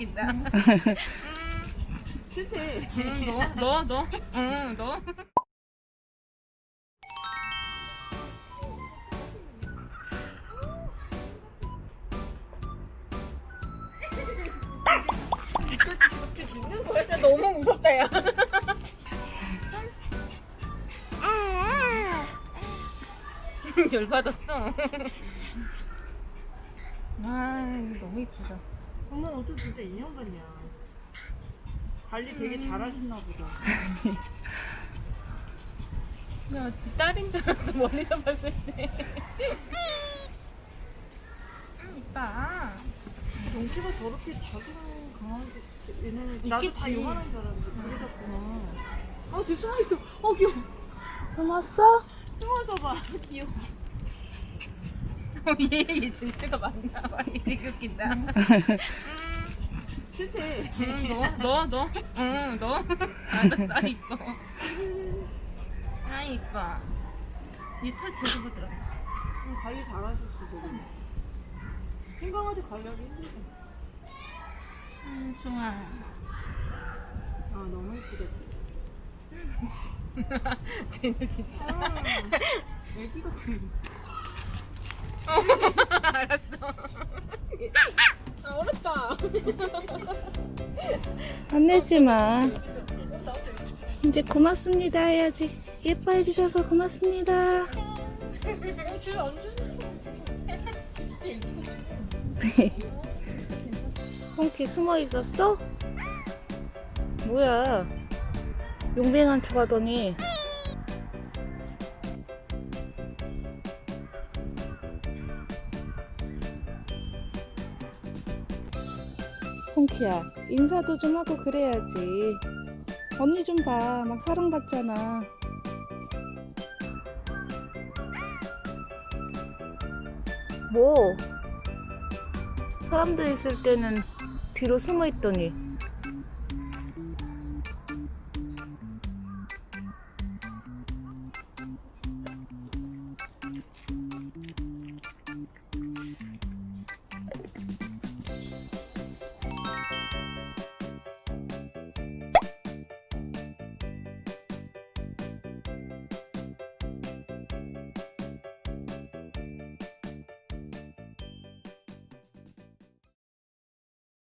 웃긴다. 실패. 응, 너, 너, 너. 응, 너. 너무 무섭다, 야. 열받았어. 아, 너무 이쁘다. 엄마 어쩜 진짜 인형 같냐. 관리 되게 잘하시나 보다. 야, 지 딸인 줄 알았어, 멀리서 봤을 때. 음, 이뻐. 영치가 저렇게 작은 강아지 얘네는 나도 다 있겠지. 요만한 줄 알았는데 모르겠구나. 아, 뒤 숨어 있어. 어 귀여워. 숨었어? 숨어서 봐. 귀여워. 어, 얘, 얘 질투가 많나 봐. 얘 되게 웃긴다. 응, 너, 너, 너. 응, 너. 알았어, 아, 이뻐. 아, 이뻐. 얘털 제대로 부드러 응, 관리 잘하셨어. 되게. 흰 강아지 관리하기 힘들다. 음, 좋아. 아 너무. 진짜. 쟤는 진짜. 아, 애기 같은. 알았어. 아 어렵다. 혼내지 마. 이제 고맙습니다 해야지. 예뻐해 주셔서 고맙습니다. 홍키 숨어 있었어? 뭐야? 용맹한 척 하더니. 홍키야, 인사도 좀 하고 그래야지. 언니 좀 봐. 막 사랑받잖아. 뭐? 사람들 있을 때는 뒤로 숨어 있더니